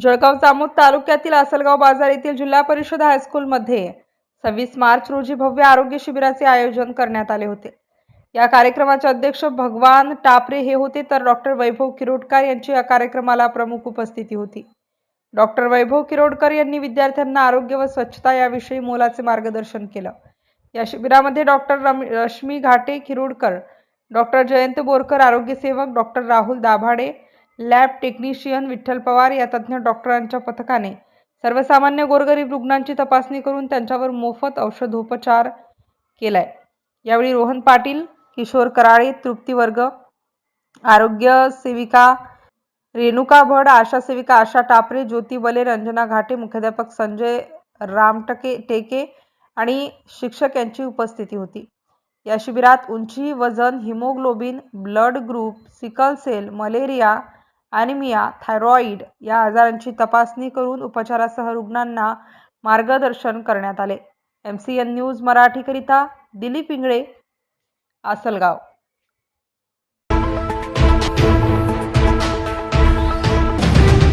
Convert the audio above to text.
जळगाव जामोद तालुक्यातील असलगाव बाजार येथील जिल्हा परिषद हायस्कूलमध्ये सव्वीस मार्च रोजी भव्य आरोग्य शिबिराचे आयोजन करण्यात आले होते. या कार्यक्रमाचे अध्यक्ष भगवान टापरे हे होते तर डॉक्टर वैभव किरोडकर यांची या कार्यक्रमाला प्रमुख उपस्थिती होती. डॉक्टर वैभव किरोडकर यांनी विद्यार्थ्यांना आरोग्य व स्वच्छता याविषयी मोलाचे मार्गदर्शन केलं. या शिबिरामध्ये डॉक्टर रम- रश्मी घाटे किरोडकर डॉक्टर जयंत बोरकर आरोग्यसेवक doctor Rahul Dabhade lab technician Vitthal Pawar या तज्ज्ञ डॉक्टरांच्या पथकाने सर्वसामान्य गोरगरीब रुग्णांची तपासणी करून त्यांच्यावर मोफत औषधोपचार केलाय. यावेळी रोहन पाटील किशोर कराळे तृप्ती वर्ग आरोग्य सेविका रेणुका भड आशा सेविका आशा टापरे ज्योती बले रंजना घाटे मुख्याध्यापक संजय रामटके टेके आणि शिक्षक यांची उपस्थिती होती. या शिबिरात उंची वजन haemoglobin blood group sickle cell malaria anaemia thyroid या आजारांची तपासणी करून उपचारासह रुग्णांना मार्गदर्शन करण्यात आले. एम सी एन न्यूज मराठीकरिता दिलीप इंगळे आसलगाव.